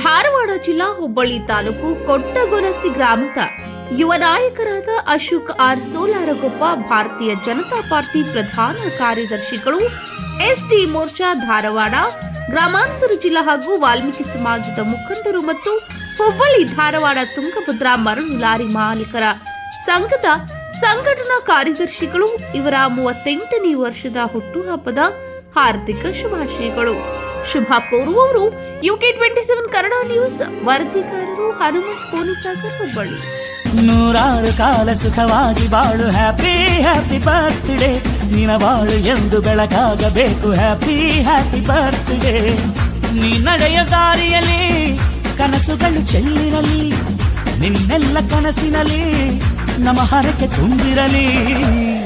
ಧಾರವಾಡ ಜಿಲ್ಲಾ ಹುಬ್ಬಳ್ಳಿ ತಾಲೂಕು ಕೊಟ್ಟಗೊನಸಿ ಗ್ರಾಮದ ಯುವ ನಾಯಕರಾದ ಅಶೋಕ್ ಆರ್ ಸೋಲಾರಗೊಪ್ಪ, ಭಾರತೀಯ ಜನತಾ ಪಾರ್ಟಿ ಪ್ರಧಾನ ಕಾರ್ಯದರ್ಶಿಗಳು ಎಸ್ಟಿ ಮೋರ್ಚಾ ಧಾರವಾಡ, ಗ್ರಾಮಾಂತರ ಜಿಲ್ಲಾ ಹಾಗೂ ವಾಲ್ಮೀಕಿ ಸಮಾಜದ ಮುಖಂಡರು ಮತ್ತು ಹುಬ್ಬಳ್ಳಿ ಧಾರವಾಡ ತುಂಗಭದ್ರಾ ಮರಳು ಲಾರಿ ಮಾಲೀಕರ ಸಂಘದ ಸಂಘಟನಾ ಕಾರ್ಯದರ್ಶಿಗಳು, ಇವರ ಮೂವತ್ತೆಂಟನೇ ವರ್ಷದ ಹುಟ್ಟುಹಬ್ಬದ ಹಾರ್ದಿಕ ಶುಭಾಶಯಗಳು. ಶುಭ ಕೋರುವವರು UK twenty seven Kannada news ವರದಿಗಾರರು Hanumanth Polisagar Hubballi. ನೂರಾರು ಕಾಲ ಸುಖವಾಗಿ ಬಾಳು ಹ್ಯಾಪಿ ಹ್ಯಾಪಿ ಬರ್ತ್ಡೇ ನಿನ ಬಾಳು ಎಂದು ಬೆಳಕಾಗಬೇಕು ಹ್ಯಾಪಿ ಹ್ಯಾಪಿ ಬರ್ತ್ಡೇ ನೀ ನಡೆಯ ದಾರಿಯಲ್ಲಿ, ಕನಸುಗಳು ಚೆಲ್ಲಿರಲಿ. ನಿನ್ನೆಲ್ಲ ಕನಸಿನಲ್ಲಿ, ನಮ್ಮ ಹರಕೆ ತುಂಬಿರಲಿ.